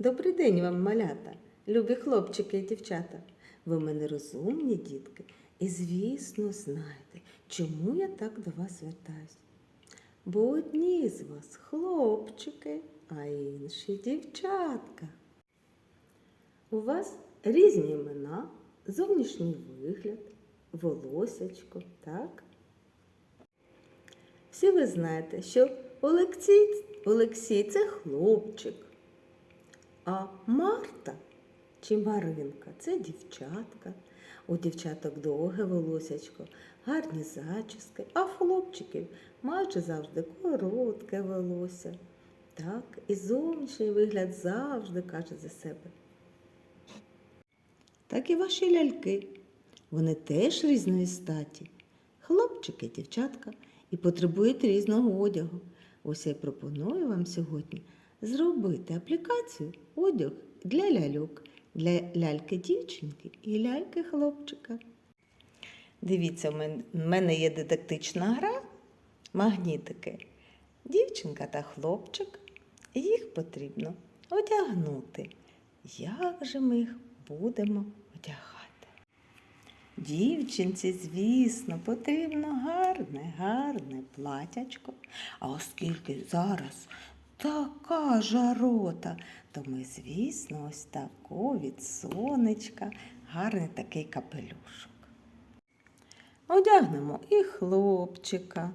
Добрий день вам, малята, любі хлопчики і дівчата. Ви мене розумні дітки, і, звісно, знаєте, чому я так до вас звертаюсь. Бо одні з вас хлопчики, а інші дівчатка. У вас різні імена, зовнішній вигляд, волосячко, так? Всі ви знаєте, що Олексій, Олексій це хлопчик, а Марта чи Маринка це дівчатка. У дівчаток довге волосячко, гарні зачіски, а хлопчиків майже завжди коротке волосся. Так, і зовнішній вигляд завжди каже за себе. Так і ваші ляльки. Вони теж різної статі. Хлопчики, дівчатка, і потребують різного одягу. Ось я пропоную вам сьогодні зробити аплікацію одяг для ляльок, для ляльки дівчинки і ляльки хлопчика. Дивіться, в мене є дидактична гра магнітики. Дівчинка та хлопчик. Їх потрібно одягнути. Як же ми їх будемо одягати? Дівчинці, звісно, потрібно гарне, гарне платячко. А оскільки зараз така жарота, то ми, звісно, ось таку від сонечка, гарний такий капелюшок. Одягнемо і хлопчика,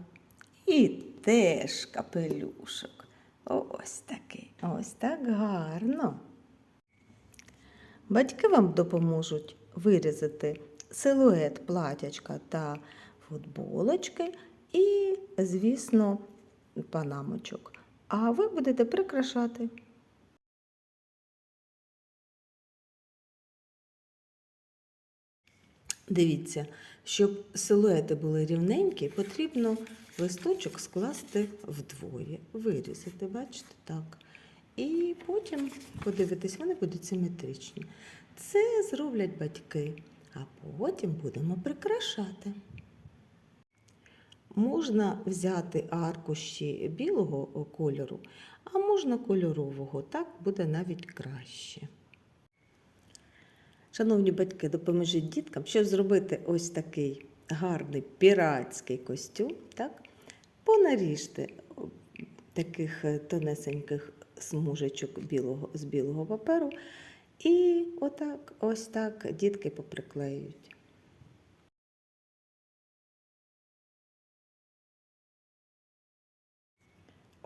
і теж капелюшок. Ось такий, ось так гарно. Батьки вам допоможуть вирізати силует платячка та футболочки і, звісно, панамочок. А ви будете прикрашати. Дивіться, щоб силуети були рівненькі, потрібно листочок скласти вдвоє, вирізати, бачите, так. І потім подивитись, вони будуть симетричні. Це зроблять батьки, а потім будемо прикрашати. Можна взяти аркуші білого кольору, а можна кольорового, так буде навіть краще. Шановні батьки, допоможіть діткам, щоб зробити ось такий гарний піратський костюм, так? Понаріжте таких е, тонесеньких смужечок білого, з білого паперу. І отак, ось так дітки поприклеюють.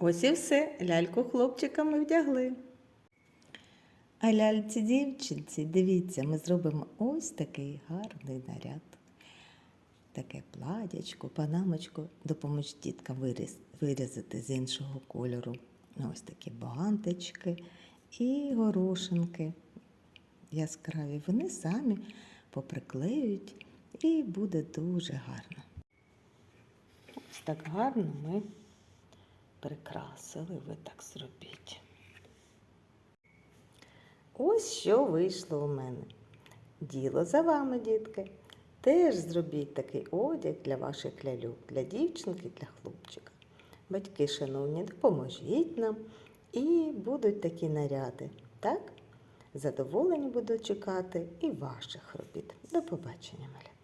Ось і все, ляльку хлопчика ми вдягли. А ляльці дівчинці, дивіться, ми зробимо ось такий гарний наряд. Таке платячко, панамочку, допоможіть діткам виріз, вирізати з іншого кольору. Ось такі бантички і горошинки яскраві. Вони самі поприклеюють і буде дуже гарно. Ось так гарно ми прикрасили, ви так зробіть. Ось що вийшло у мене. Діло за вами, дітки. Теж зробіть такий одяг для ваших ляльок, для дівчинки, для хлопчика. Батьки, шановні, допоможіть нам і будуть такі наряди. Так? Задоволені буду чекати і ваших робіт. До побачення, малята.